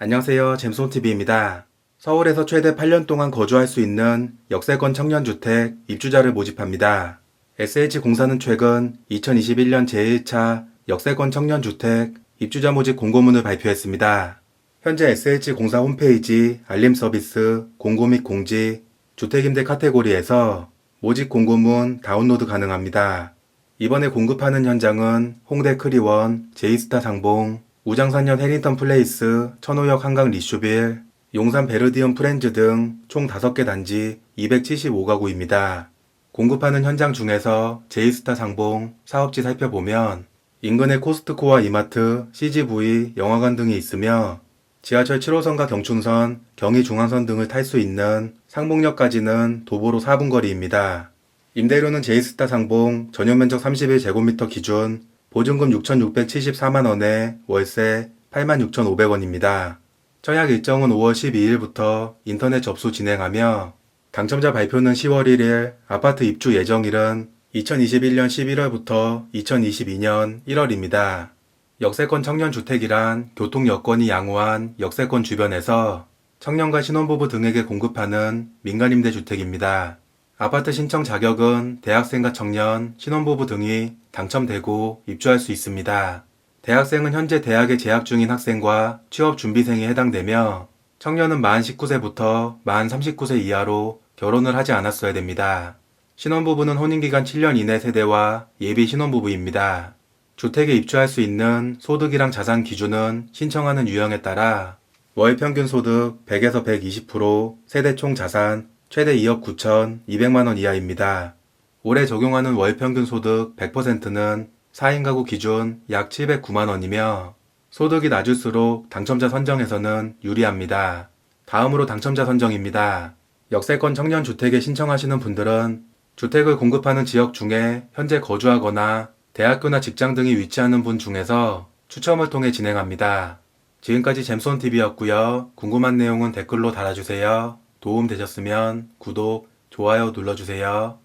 안녕하세요. 잼손TV입니다. 서울에서 최대 8년 동안 거주할 수 있는 역세권 청년주택 입주자를 모집합니다. SH공사는 최근 2021년 제1차 역세권 청년주택 입주자 모집 공고문을 발표했습니다. 현재 SH공사 홈페이지 알림 서비스 공고 및 공지 주택임대 카테고리에서 모집 공고문 다운로드 가능합니다. 이번에 공급하는 현장은 홍대 크리원, 제이스타 상봉, 우장산역 해링턴 플레이스, 천호역 한강 리슈빌, 용산 베르디움 프렌즈 등 총 5개 단지 275가구입니다. 공급하는 현장 중에서 제이스타 상봉, 사업지 살펴보면 인근에 코스트코와 이마트, CGV, 영화관 등이 있으며 지하철 7호선과 경춘선, 경의중앙선 등을 탈 수 있는 상봉역까지는 도보로 4분 거리입니다. 임대료는 제이스타 상봉 전용 면적 31제곱미터 기준 보증금 6,674만 원에 월세 86,500원입니다. 청약 일정은 5월 12일부터 인터넷 접수 진행하며 당첨자 발표는 10월 1일, 아파트 입주 예정일은 2021년 11월부터 2022년 1월입니다. 역세권 청년주택이란 교통 여건이 양호한 역세권 주변에서 청년과 신혼부부 등에게 공급하는 민간임대 주택입니다. 아파트 신청 자격은 대학생과 청년, 신혼부부 등이 당첨되고 입주할 수 있습니다. 대학생은 현재 대학에 재학 중인 학생과 취업 준비생이 해당되며 청년은 만 19세부터 만 39세 이하로 결혼을 하지 않았어야 됩니다. 신혼부부는 혼인기간 7년 이내 세대와 예비 신혼부부입니다. 주택에 입주할 수 있는 소득이랑 자산 기준은 신청하는 유형에 따라 월 평균 소득 100에서 120%, 세대 총 자산 최대 2억 9천 2백만 원 이하입니다. 올해 적용하는 월 평균 소득 100%는 4인 가구 기준 약 709만 원이며 소득이 낮을수록 당첨자 선정에서는 유리합니다. 다음으로 당첨자 선정입니다. 역세권 청년 주택에 신청하시는 분들은 주택을 공급하는 지역 중에 현재 거주하거나 대학교나 직장 등이 위치하는 분 중에서 추첨을 통해 진행합니다. 지금까지 잼손TV였고요. 궁금한 내용은 댓글로 달아주세요. 도움 되셨으면 구독, 좋아요 눌러주세요.